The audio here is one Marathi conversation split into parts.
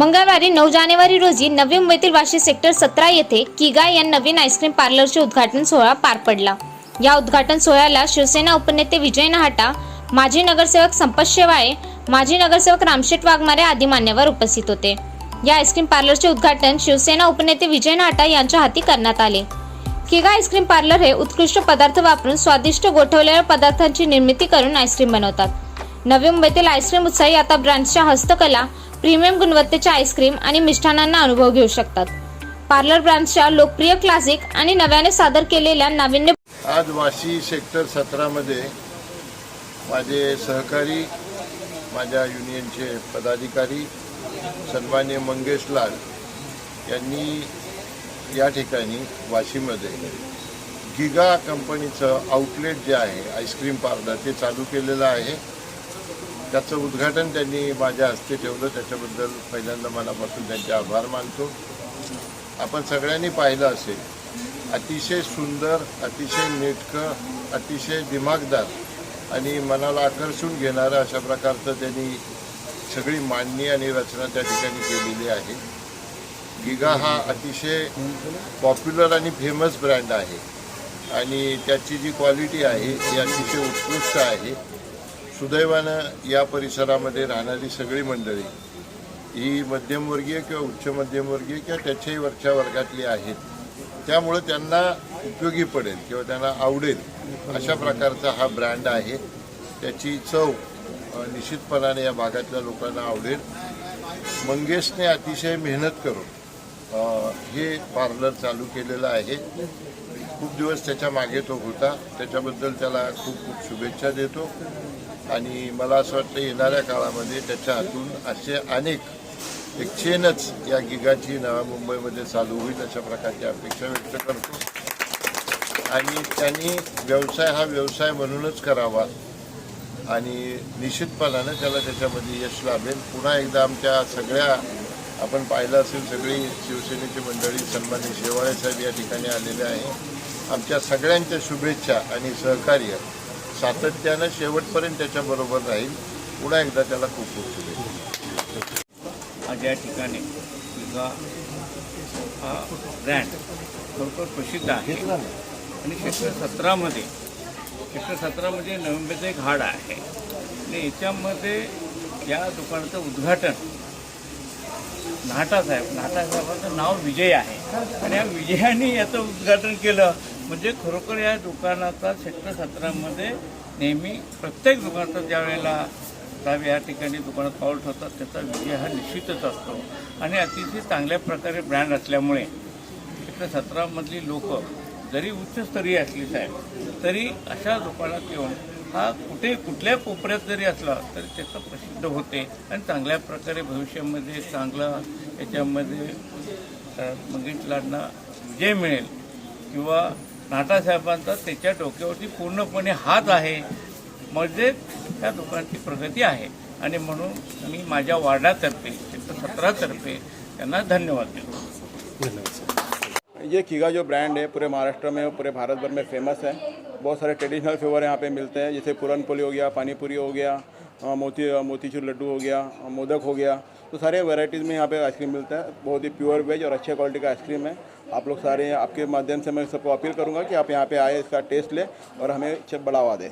मंगळवारी नऊ जानेवारी रोजी नवी मुंबईतील वाशी सेक्टर सतरा येथे किगा या नवीन आईस्क्रीम पार्लरचे उद्घाटन सोहळा पार पडला. या उद्घाटन सोहळ्याला शिवसेना उपनेते विजय नहाटा माजी नगरसेवक संपत शेवाळे माजी नगरसेवक रामशेठ वाघमारे आदी मान्यवर उपस्थित होते. या आईस्क्रीम पार्लरचे उद्घाटन शिवसेना उपनेते विजय नहाटा यांच्या हाती करण्यात आले. किगा आईस्क्रीम पार्लर हे उत्कृष्ट पदार्थ वापरून स्वादिष्ट गोठवलेल्या पदार्थांची निर्मिती करून आईस्क्रीम बनवतात. नवी मुंबईतील आईस्क्रीम उत्साही आता ब्रँड्सच्या हस्तकला प्रीमियम गुणवत्तेच्या आईस्क्रीम आणि मिष्ठानांना अनुभव घेऊ शकतात. पार्लर ब्रँडच्या लोकप्रिय क्लासिक आणि नव्याने सादर केलेल्या नाविन्य आज वाशी सेक्टर सतरामध्ये माझे सहकारी माझ्या युनियनचे पदाधिकारी सन्मान्य मंगेश लाल यांनी या ठिकाणी वाशीमध्ये गिगा कंपनीचं आउटलेट जे आहे आईस्क्रीम पार्लर ते चालू केलेलं आहे. त्याचं उद्घाटन त्यांनी माझ्या हस्ते ठेवलं. त्याच्याबद्दल पहिल्यांदा मनापासून त्यांचे आभार मानतो. आपण सगळ्यांनी पाहिलं असेल अतिशय सुंदर अतिशय नेटकं अतिशय दिमागदार आणि मनाला आकर्षून घेणारं अशा प्रकारचं त्यांनी सगळी मांडणी आणि रचना त्या ठिकाणी केलेली आहे. गिगा हा अतिशय पॉप्युलर आणि फेमस ब्रँड आहे आणि त्याची जी क्वालिटी आहे ती अतिशय उत्कृष्ट आहे. सुदैवानं या परिसरामध्ये राहणारी सगळी मंडळी ही मध्यमवर्गीय किंवा उच्च मध्यमवर्गीय किंवा त्याच्याही वरच्या वर्गातली आहेत. त्यामुळं त्यांना उपयोगी पडेल किंवा त्यांना आवडेल अशा प्रकारचा हा ब्रँड आहे. त्याची चव निश्चितपणाने या भागातल्या लोकांना आवडेल. मंगेशने अतिशय मेहनत करून हे पार्लर चालू केलेलं आहे. खूप दिवस त्याच्यामागे तो होता. त्याच्याबद्दल त्याला खूप खूप शुभेच्छा देतो. आणि मला असं वाटतं येणाऱ्या काळामध्ये त्याच्या हातून असे अनेक एक चेनच या गिगाची नव्या मुंबईमध्ये चालू होईल अशा प्रकारची अपेक्षा व्यक्त करतो. आणि त्यांनी व्यवसाय हा व्यवसाय म्हणूनच करावा. आणि निश्चितपणानं त्याला त्याच्यामध्ये यश लाभेल. पुन्हा एकदा आमच्या सगळ्या आपण पाहिलं असेल सगळी शिवसेनेची मंडळी सन्मान्य शेवाळे साहेब या ठिकाणी आलेले आहे. आमच्या सगळ्यांच्या शुभेच्छा आणि सहकार्य सातत्यानं शेवटपर्यंत त्याच्याबरोबर राहील. पुन्हा एकदा त्याला खूप खूप शुभेच्छा. आज या ठिकाणी हा ब्रँड खरोखर प्रसिद्ध आहे. आणि सेक्टर सतरामध्ये सेक्टर सतरामध्ये नोव्हेंबरचं एक हाड आहे. आणि याच्यामध्ये या दुकानाचं उद्घाटन नाटा साहेब नाटा साहेबांचं नाव विजय आहे. आणि या विजयाने याचं उद्घाटन केलं. म्हणजे खरोखर या दुकानाचा सेक्टर सतरामध्ये नेहमी प्रत्येक दुकानाचा ज्या वेळेला साहेब या ठिकाणी दुकानात पाऊल ठेवतात त्याचा विजय हा निश्चितच असतो. आणि अतिशय चांगल्या प्रकारे ब्रँड असल्यामुळे सेक्टर सतरामधली लोक जरी उच्चस्तरीय असली साहेब तरी अशा दुकानात येऊन हा कुठे कुठल्या कोपऱ्यात जरी असला तरी त्याचं प्रसिद्ध होते आणि चांगल्या प्रकारे भविष्यामध्ये चांगला याच्यामध्ये मंगेश लाडना विजय मिळेल किंवा नाटासाहेबांचा त्याच्या डोक्यावरती पूर्णपणे हात आहे. म्हणजे त्या लोकांची प्रगती आहे. आणि म्हणून मी माझ्या वार्डातर्फे सत्रातर्फे त्यांना धन्यवाद देतो. ये कीगा जो ब्रांड है पूरे महाराष्ट्र में पूरे भारत भर में फेमस है। बहुत सारे ट्रेडिशनल फ्लेवर यहाँ पे मिलते हैं जैसे पूरनपोली हो गया पाणीपुरी हो गया मोती अ, मोतीचूर लड्डू हो गया मोदक हो गया। तो सारे वैरायटीज़ में यहाँ पे आइसक्रीम मिलता है। बहुत ही प्योर वेज और अच्छे क्वालिटी का आइसक्रीम है। आप लोग सारे आपके माध्यम से मैं सबको अपील करूँगा कि आप यहाँ पे आए इसका टेस्ट लें और हमें बढ़ावा दें।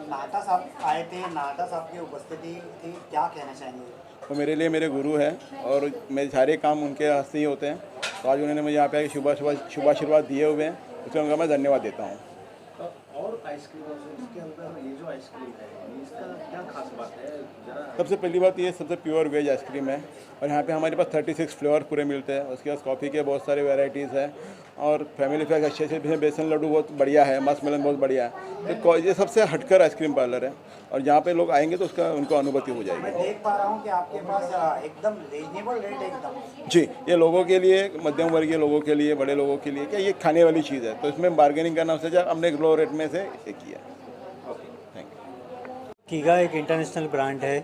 नाटा साहब आए थे नाटा साहब की उपस्थिति थी। क्या कहना चाहेंगे? वो मेरे लिए मेरे गुरु हैं और मेरे सारे काम उनके हस्ते ही होते हैं। तो आज उन्होंने मुझे यहाँ पे शुभ शुभ शुभ आशीर्वाद दिए हुए हैं। उसके उनका मैं धन्यवाद देता हूँ। आइसक्रीम इसके अंदर ये जो आइसक्रीम है इसका क्या खास बात है? सबसे पहली बात ये सबसे प्योर वेज आइसक्रीम है और यहाँ पे हमारे पास 36 फ्लेवर पूरे मिलते हैं। उसके बाद कॉफ़ी के बहुत सारे वेराइटीज़ हैं और फैमिली पैक अच्छे अच्छे बेसन लड्डू बहुत बढ़िया है मस्त मिलन बहुत बढ़िया है। तो ये सबसे हटकर आइसक्रीम पार्लर है और जहाँ पे लोग आएँगे तो उसका उनको अनुभूति हो जाएगी। मैं देख पा रहा हूँ कि आपके पास एकदम रीजनेबल रेट एकदम। जी ये लोगों के लिए मध्यम वर्गीय लोगों के लिए बड़े लोगों के लिए क्या ये खाने वाली चीज़ है? तो इसमें बार्गेनिंग करना उससे जा हमने एक लो रेट में से ये किया। थैंक यू कीगा एक इंटरनेशनल ब्रांड है।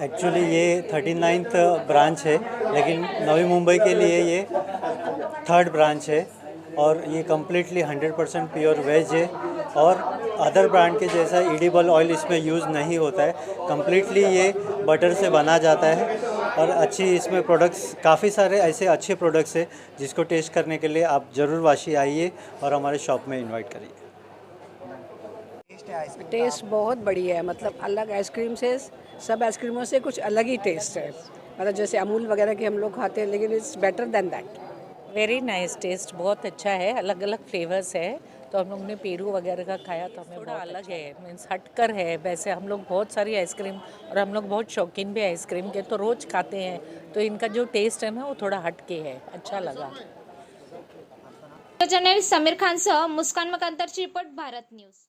एक्चुअली ये थर्टी नाइन्थ ब्रांच है लेकिन नवी मुंबई के लिए ये थर्ड ब्रांच है और ये completely hundred percent pure veg है और अदर ब्रांड के जैसा एडिबल ऑयल इसमें यूज़ नहीं होता है। कम्प्लीटली ये बटर से बना जाता है और अच्छी इसमें प्रोडक्ट्स काफ़ी सारे ऐसे अच्छे प्रोडक्ट्स हैं जिसको टेस्ट करने के लिए आप ज़रूर वाशी आइए और हमारे शॉप में इनवाइट करिए। टेस्ट है आइसक्रीम टेस्ट बहुत बढ़िया है मतलब अलग आइसक्रीम से सब आइसक्रीमों से कुछ अलग ही टेस्ट है। मतलब जैसे अमूल वगैरह के हम लोग खाते हैं लेकिन it's better than that very nice taste बहुत अच्छा है अलग अलग फ्लेवर्स है। तो हम लोग ने पेरू वगैरह का खाया तो हमें थोड़ा अलग है। मीन्स हटकर है वैसे हम लोग बहुत सारी आइसक्रीम और हम लोग बहुत शौकीन भी आइसक्रीम के तो रोज़ खाते हैं। तो इनका जो टेस्ट है ना वो थोड़ा हटके है अच्छा लगा। जर्नलिस्ट समीर खानसह मुस्कान मकांतरची रिपोर्ट भारत न्यूज़।